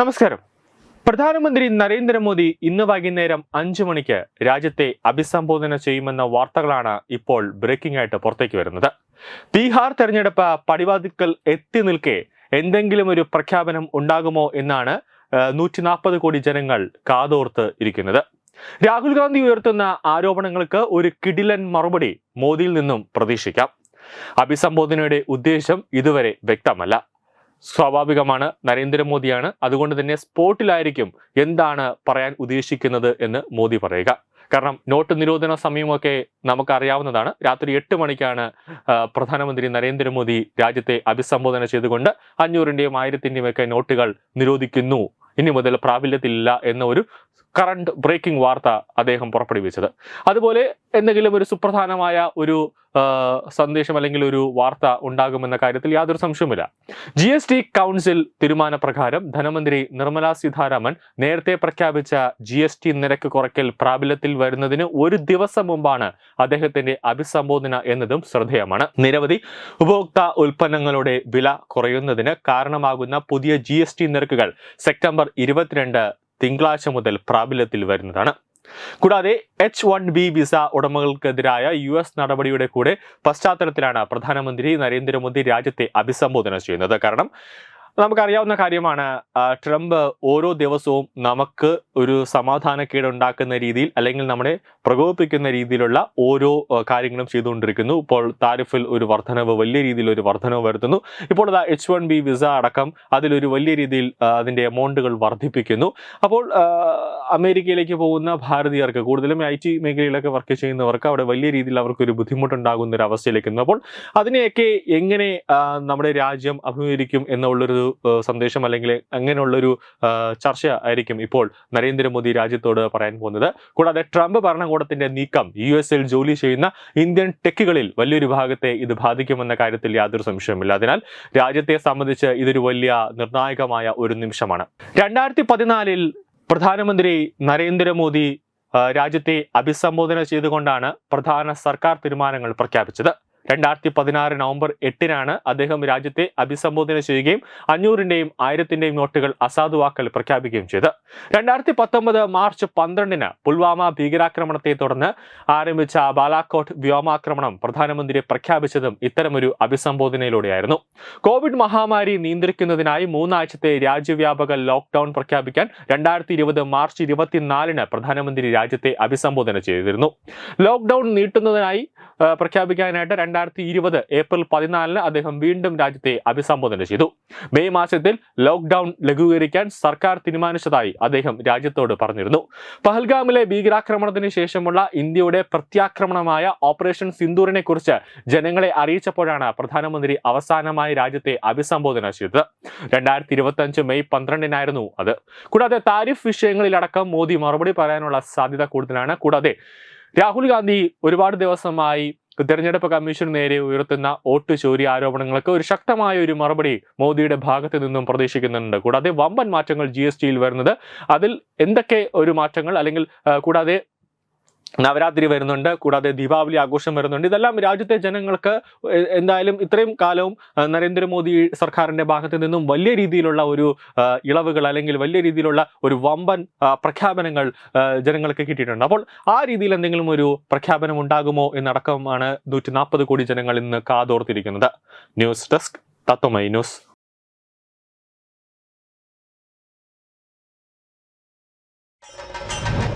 നമസ്കാരം. പ്രധാനമന്ത്രി നരേന്ദ്രമോദി ഇന്ന് വൈകുന്നേരം അഞ്ചു മണിക്ക് രാജ്യത്തെ അഭിസംബോധന ചെയ്യുമെന്ന വാർത്തകളാണ് ഇപ്പോൾ ബ്രേക്കിംഗ് ആയിട്ട് പുറത്തേക്ക് വരുന്നത്. ബീഹാർ തെരഞ്ഞെടുപ്പ് പടിവാതിക്കൽ എത്തി നിൽക്കെ എന്തെങ്കിലും ഒരു പ്രഖ്യാപനം ഉണ്ടാകുമോ എന്നാണ് നൂറ്റി നാൽപ്പത് കോടി ജനങ്ങൾ കാതോർത്ത് ഇരിക്കുന്നത്. രാഹുൽ ഗാന്ധി ഉയർത്തുന്ന ആരോപണങ്ങൾക്ക് ഒരു കിടിലൻ മറുപടി മോദിയിൽ നിന്നും പ്രതീക്ഷിക്കാം. അഭിസംബോധനയുടെ ഉദ്ദേശം ഇതുവരെ വ്യക്തമല്ല. സ്വാഭാവികമാണ്. നരേന്ദ്രമോദിയാണ്. അതുകൊണ്ട് തന്നെ സ്പോട്ടിലായിരിക്കും എന്താണ് പറയാൻ ഉദ്ദേശിക്കുന്നത് എന്ന് മോദി പറയുക. കാരണം നോട്ട് നിരോധന സമയമൊക്കെ നമുക്കറിയാവുന്നതാണ്. രാത്രി എട്ട് മണിക്കാണ് പ്രധാനമന്ത്രി നരേന്ദ്രമോദി രാജ്യത്തെ അഭിസംബോധന ചെയ്തുകൊണ്ട് അഞ്ഞൂറിന്റെയും ആയിരത്തിന്റെയും ഒക്കെ നോട്ടുകൾ നിരോധിക്കുന്നു. ഇനി മുതൽ പ്രാബല്യത്തിലില്ല എന്ന ഒരു കറണ്ട് ബ്രേക്കിംഗ് വാർത്ത അദ്ദേഹം പുറപ്പെടുവിച്ചത്. അതുപോലെ എന്തെങ്കിലും ഒരു സുപ്രധാനമായ ഒരു സന്ദേശം അല്ലെങ്കിൽ ഒരു വാർത്ത ഉണ്ടാകുമെന്ന കാര്യത്തിൽ യാതൊരു സംശയവുമില്ല. ജി എസ് ടി കൗൺസിൽ തീരുമാനപ്രകാരം ധനമന്ത്രി നിർമ്മല സീതാരാമൻ നേരത്തെ പ്രഖ്യാപിച്ച ജി എസ് ടി നിരക്ക് കുറയ്ക്കൽ പ്രാബല്യത്തിൽ വരുന്നതിന് ഒരു ദിവസം മുമ്പാണ് അദ്ദേഹത്തിന്റെ അഭിസംബോധന എന്നതും ശ്രദ്ധേയമാണ്. നിരവധി ഉപഭോക്ത ഉൽപ്പന്നങ്ങളുടെ വില കുറയുന്നതിന് കാരണമാകുന്ന പുതിയ ജി നിരക്കുകൾ സെപ്റ്റംബർ ഇരുപത്തിരണ്ട് തിങ്കളാഴ്ച മുതൽ പ്രാബല്യത്തിൽ വരുന്നതാണ്. കൂടാതെ എച്ച് വൺ ബി വിസ ഉടമകൾക്കെതിരായ യു എസ് നടപടിയുടെ കൂടെ പശ്ചാത്തലത്തിലാണ് പ്രധാനമന്ത്രി നരേന്ദ്രമോദി രാജ്യത്തെ അഭിസംബോധന ചെയ്യുന്നത്. കാരണം നമുക്കറിയാവുന്ന കാര്യമാണ് ട്രംപ് ഓരോ ദിവസവും നമുക്ക് ഒരു സമാധാനക്കേട് ഉണ്ടാക്കുന്ന രീതിയിൽ അല്ലെങ്കിൽ നമ്മളെ പ്രകോപിപ്പിക്കുന്ന രീതിയിലുള്ള ഓരോ കാര്യങ്ങളും ചെയ്തുകൊണ്ടിരിക്കുന്നു. ഇപ്പോൾ താരിഫിൽ ഒരു വർധനവ് വലിയ രീതിയിൽ ഒരു വർധനവ് വരുത്തുന്നു. ഇപ്പോൾ ഇതാ എച്ച് വൺ ബി വിസ അടക്കം അതിലൊരു വലിയ രീതിയിൽ അതിന്റെ എമൗണ്ടുകൾ വർദ്ധിപ്പിക്കുന്നു. അപ്പോൾ അമേരിക്കയിലേക്ക് പോകുന്ന ഭാരതീയർക്ക് കൂടുതലും ഐ ടി മേഖലയിലൊക്കെ വർക്ക് ചെയ്യുന്നവർക്ക് അവിടെ വലിയ രീതിയിൽ അവർക്ക് ഒരു ബുദ്ധിമുട്ടുണ്ടാകുന്ന ഒരു അവസ്ഥയിലേക്ക് അപ്പോൾ അതിനെയൊക്കെ എങ്ങനെ നമ്മുടെ രാജ്യം അഭിമുഖീകരിക്കും എന്നുള്ളൊരു സന്ദേശം അല്ലെങ്കിൽ അങ്ങനെയുള്ളൊരു ചർച്ച ആയിരിക്കും ഇപ്പോൾ നരേന്ദ്രമോദി രാജ്യത്തോട് പറയാൻ പോകുന്നത്. കൂടാതെ ട്രംപ് ഭരണകൂടത്തിന്റെ നീക്കം യു എസിൽ ജോലി ചെയ്യുന്ന ഇന്ത്യൻ ടെക്കുകളിൽ വലിയൊരു ഭാഗത്തെ ഇത് ബാധിക്കുമെന്ന കാര്യത്തിൽ യാതൊരു സംശയമില്ല അതിനാൽ രാജ്യത്തെ സംബന്ധിച്ച് ഇതൊരു വലിയ നിർണായകമായ ഒരു നിമിഷമാണ്. രണ്ടായിരത്തി പതിനാലിൽ പ്രധാനമന്ത്രി നരേന്ദ്രമോദി രാജ്യത്തെ അഭിസംബോധന ചെയ്തുകൊണ്ടാണ് പ്രധാന സർക്കാർ തീരുമാനങ്ങൾ പ്രഖ്യാപിച്ചത്. രണ്ടായിരത്തി പതിനാറ് നവംബർ എട്ടിനാണ് അദ്ദേഹം രാജ്യത്തെ അഭിസംബോധന ചെയ്യുകയും അഞ്ഞൂറിന്റെയും ആയിരത്തിന്റെയും നോട്ടുകൾ അസാധുവാക്കൽ പ്രഖ്യാപിക്കുകയും ചെയ്തു രണ്ടായിരത്തി പത്തൊമ്പത് മാർച്ച് പന്ത്രണ്ടിന് പുൽവാമ ഭീകരാക്രമണത്തെ തുടർന്ന് ആരംഭിച്ച ബാലാക്കോട്ട് വ്യോമാക്രമണം പ്രധാനമന്ത്രി പ്രഖ്യാപിച്ചതും ഇത്തരമൊരു അഭിസംബോധനയിലൂടെയായിരുന്നു. കോവിഡ് മഹാമാരി നിയന്ത്രിക്കുന്നതിനായി മൂന്നാഴ്ചത്തെ രാജ്യവ്യാപക ലോക്ക്ഡൌൺ പ്രഖ്യാപിക്കാൻ രണ്ടായിരത്തി ഇരുപത് മാർച്ച് ഇരുപത്തിനാലിന് പ്രധാനമന്ത്രി രാജ്യത്തെ അഭിസംബോധന ചെയ്തിരുന്നു. ലോക്ക്ഡൌൺ നീട്ടുന്നതിനായി പ്രഖ്യാപിക്കാനായിട്ട് രണ്ടായിരത്തി ഇരുപത് ഏപ്രിൽ പതിനാലിന് അദ്ദേഹം വീണ്ടും രാജ്യത്തെ അഭിസംബോധന ചെയ്തു. മെയ് മാസത്തിൽ ലോക്ക്ഡൌൺ ലഘൂകരിക്കാൻ സർക്കാർ തീരുമാനിച്ചതായി അദ്ദേഹം രാജ്യത്തോട് പറഞ്ഞിരുന്നു. പഹൽഗാമിലെ ഭീകരാക്രമണത്തിന് ശേഷമുള്ള ഇന്ത്യയുടെ പ്രത്യാക്രമണമായ ഓപ്പറേഷൻ സിന്ദൂറിനെ കുറിച്ച് ജനങ്ങളെ അറിയിച്ചപ്പോഴാണ് പ്രധാനമന്ത്രി അവസാനമായി രാജ്യത്തെ അഭിസംബോധന ചെയ്തത്. രണ്ടായിരത്തി ഇരുപത്തി അഞ്ച് മെയ് പന്ത്രണ്ടിനായിരുന്നു അത്. കൂടാതെ താരിഫ് വിഷയങ്ങളിലടക്കം മോദി മറുപടി പറയാനുള്ള സാധ്യത കൂടുതലാണ്. കൂടാതെ രാഹുൽ ഗാന്ധി ഒരുപാട് ദിവസമായി തെരഞ്ഞെടുപ്പ് കമ്മീഷൻ നേരെ ഉയർത്തുന്ന വോട്ട് ചോരി ആരോപണങ്ങൾക്ക് ഒരു ശക്തമായ ഒരു മറുപടി മോദിയുടെ ഭാഗത്ത് നിന്നും പ്രതീക്ഷിക്കുന്നുണ്ട്. കൂടാതെ വമ്പൻ മാറ്റങ്ങൾ ജി വരുന്നത് അതിൽ എന്തൊക്കെ ഒരു മാറ്റങ്ങൾ അല്ലെങ്കിൽ കൂടാതെ നവരാത്രി വരുന്നുണ്ട് കൂടാതെ ദീപാവലി ആഘോഷം വരുന്നുണ്ട്. ഇതെല്ലാം രാജ്യത്തെ ജനങ്ങൾക്ക് എന്തായാലും ഇത്രയും കാലവും നരേന്ദ്രമോദി സർക്കാരിന്റെ ഭാഗത്ത് നിന്നും വലിയ രീതിയിലുള്ള ഒരു ഇളവുകൾ അല്ലെങ്കിൽ വലിയ രീതിയിലുള്ള ഒരു വമ്പൻ പ്രഖ്യാപനങ്ങൾ ജനങ്ങൾക്ക് കിട്ടിയിട്ടുണ്ട്. അപ്പോൾ ആ രീതിയിൽ എന്തെങ്കിലും ഒരു പ്രഖ്യാപനം ഉണ്ടാകുമോ എന്നടക്കമാണ് നൂറ്റി നാൽപ്പത് കോടി ജനങ്ങൾ ഇന്ന് കാതോർത്തിരിക്കുന്നത്. News desk Tatwamayi news.